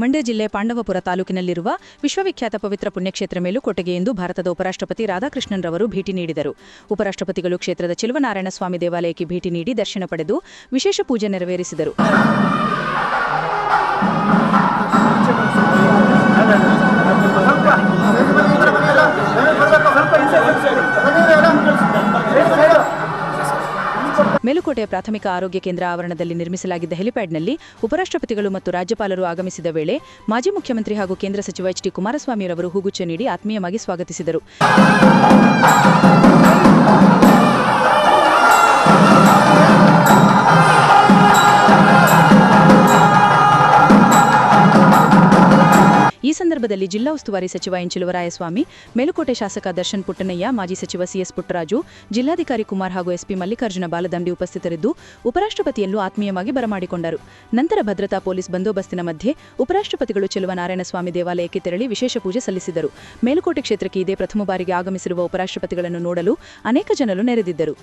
ಮಂಡ್ಯ ಜಿಲ್ಲೆ ಪಾಂಡವಪುರ ತಾಲೂಕಿನಲ್ಲಿರುವ ವಿಶ್ವವಿಖ್ಯಾತ ಪವಿತ್ರ ಪುಣ್ಯಕ್ಷೇತ್ರ ಮೇಲುಕೋಟೆಗೆ ಎಂದು ಭಾರತದ ಉಪರಾಷ್ಟ್ರಪತಿ ರಾಧಾಕೃಷ್ಣನ್ ರವರು ಭೇಟಿ ನೀಡಿದರು. ಉಪರಾಷ್ಟ್ರಪತಿಗಳು ಕ್ಷೇತ್ರದ ಚಿಲುವನಾರಾಯಣ ಸ್ವಾಮಿ ದೇವಾಲಯಕ್ಕೆ ಭೇಟಿ ನೀಡಿ ದರ್ಶನ ಪಡೆದು ವಿಶೇಷ ಪೂಜೆ ನೆರವೇರಿಸಿದರು. ಮೇಲುಕೋಟೆಯ ಪ್ರಾಥಮಿಕ ಆರೋಗ್ಯ ಕೇಂದ್ರ ಆವರಣದಲ್ಲಿ ನಿರ್ಮಿಸಲಾಗಿದ್ದ ಹೆಲಿಪ್ಯಾಡ್ನಲ್ಲಿ ಉಪರಾಷ್ಟ್ರಪತಿಗಳು ಮತ್ತು ರಾಜ್ಯಪಾಲರು ಆಗಮಿಸಿದ ವೇಳೆ ಮಾಜಿ ಮುಖ್ಯಮಂತ್ರಿ ಹಾಗೂ ಕೇಂದ್ರ ಸಚಿವ ಎಚ್ ಡಿ ಕುಮಾರಸ್ವಾಮಿಯವರು ಹೂಗುಚ್ಛ ನೀಡಿ ಆತ್ಮೀಯವಾಗಿ ಸ್ವಾಗತಿಸಿದರು. ಈ ಸಂದರ್ಭದಲ್ಲಿ ಜಿಲ್ಲಾ ಉಸ್ತುವಾರಿ ಸಚಿವ ಎನ್ ಚಿಲುವರಾಯಸ್ವಾಮಿ, ಮೇಲುಕೋಟೆ ಶಾಸಕ ದರ್ಶನ್ ಪುಟ್ಟನಯ್ಯ, ಮಾಜಿ ಸಚಿವ ಸಿಎಸ್ ಪುಟ್ಟರಾಜು, ಜಿಲ್ಲಾಧಿಕಾರಿ ಕುಮಾರ್ ಹಾಗೂ ಎಸ್ಪಿ ಮಲ್ಲಿಕಾರ್ಜುನ ಬಾಲದಂಡಿ ಉಪಸ್ಥಿತರಿದ್ದು ಉಪರಾಷ್ಟ್ರಪತಿಯಲ್ಲೂ ಆತ್ಮೀಯವಾಗಿ ಬರಮಾಡಿಕೊಂಡರು. ನಂತರ ಭದ್ರತಾ ಪೊಲೀಸ್ ಬಂದೋಬಸ್ತಿನ ಮಧ್ಯೆ ಉಪರಾಷ್ಟ್ರಪತಿಗಳು ಚೆಲುವ ನಾರಾಯಣಸ್ವಾಮಿ ದೇವಾಲಯಕ್ಕೆ ತೆರಳಿ ವಿಶೇಷ ಪೂಜೆ ಸಲ್ಲಿಸಿದರು. ಮೇಲುಕೋಟೆ ಕ್ಷೇತ್ರಕ್ಕೆ ಇದೇ ಪ್ರಥಮ ಬಾರಿಗೆ ಆಗಮಿಸಿರುವ ಉಪರಾಷ್ಟ್ರಪತಿಗಳನ್ನು ನೋಡಲು ಅನೇಕ ಜನರು ನೆರೆದಿದ್ದರು.